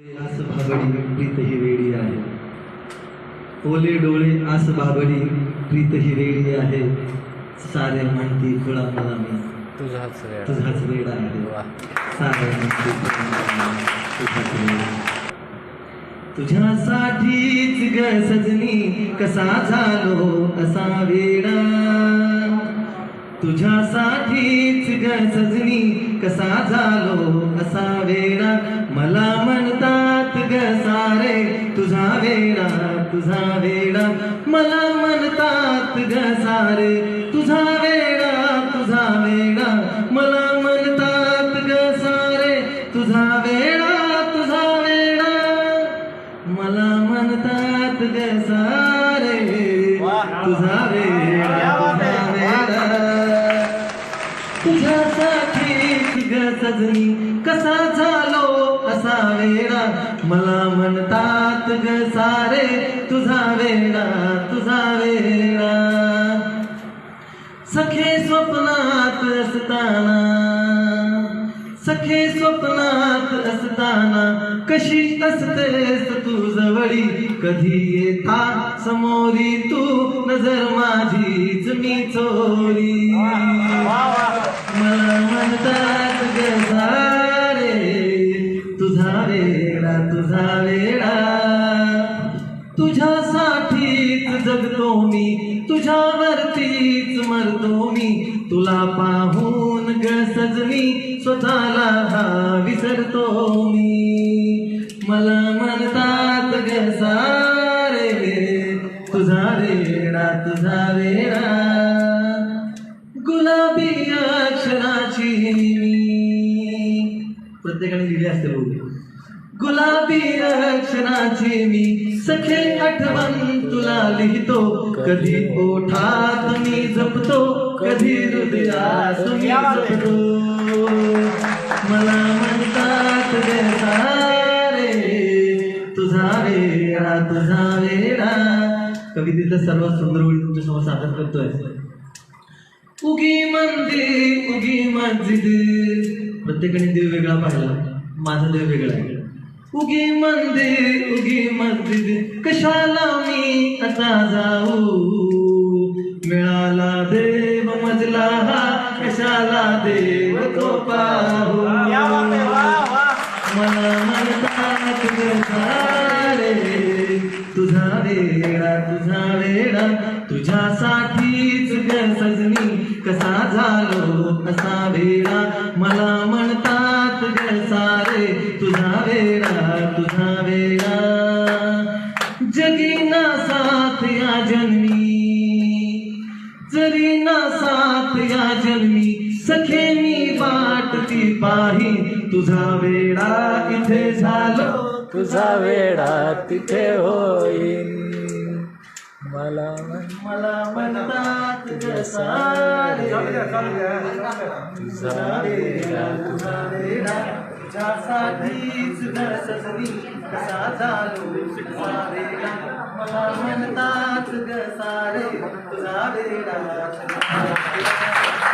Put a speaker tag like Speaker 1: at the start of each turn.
Speaker 1: आस भाबडी प्रीत ही वेडी आहे. ओले डोळे आस भाबडी प्रीत ही वेडी आहे. सारे म्हणती खुळा मला मी.
Speaker 2: तुझाच वेळ
Speaker 1: तुझाच वेळ आहे. सारे म्हणती तुझाच आहे. तुझ्यासाठीच ग सजनी कसा झालो असा वेडा. तुझ्यासाठीच ग सजनी कसा झालो असा वेडा. मला तुझा वेडा मला म्हणतात ग सारे तुझा वेडा तुझा वेडा मला म्हणतात ग सारे तुझा वेडा तुझा वेडा मला म्हणतात ग सारे तुझा वेडा तुझा वेडा तुझ्यासाठी सजनी कसा झालो असा वेडा? मला म्हणतात ग सारे तुझा वेडा तुझा वेडा. सखे स्वप्नात असताना सखे स्वप्नात असताना कशी असतेस तू जवळी? कधी येता समोरी तू नजर माझीच तुझा वेळा तुझा वेळा तुझ्यासाठीच जगतो मी तुझ्यावरतीच मरतो मी. तुला पाहून ग मी स्वतःला हा विसरतो मी. मला म्हणतात ग सारे तुझा वेळा तुझा वेळा प्रत्येकाने लिहिले असते बघू गुलाबी अक्षराची मी सखे आठवण तुला लिहितो. कधी ओठात मी जपतो कधी हृदयास मी जपतो. मला म्हणतात ग सारे तुझा वेडा तुझा वेडा. कवितेतल्या सर्वात सुंदर ओळी तुमच्यासमोर सादर करतोय. उगी मंदिर उगी मस्जिद. प्रत्येकाने देव वेगळा पाहिला. माझा देव वेगळा आहे. उगी मंदिर उगी मस्जिद. कशाला मी आता जाऊ? मिळाला देव मजला हा कशाला देव तो पाहू? मला म्हणतात ग सारे तुझा वेडा तुझा वेडा तुझ्यासाठीच जन्मी. जरी ना साथ या जन्मी सखे मी वाटती पाही. तुझा वेडा इथे झालो.
Speaker 2: तुझा वेळा तिथे होईन. मला
Speaker 1: मला म्हणतात सारे तुझा वेडा तुझा सजनी कसा झालो. तुझा मला म्हणतात ग सारे तुझा वेडा तुझा वेडा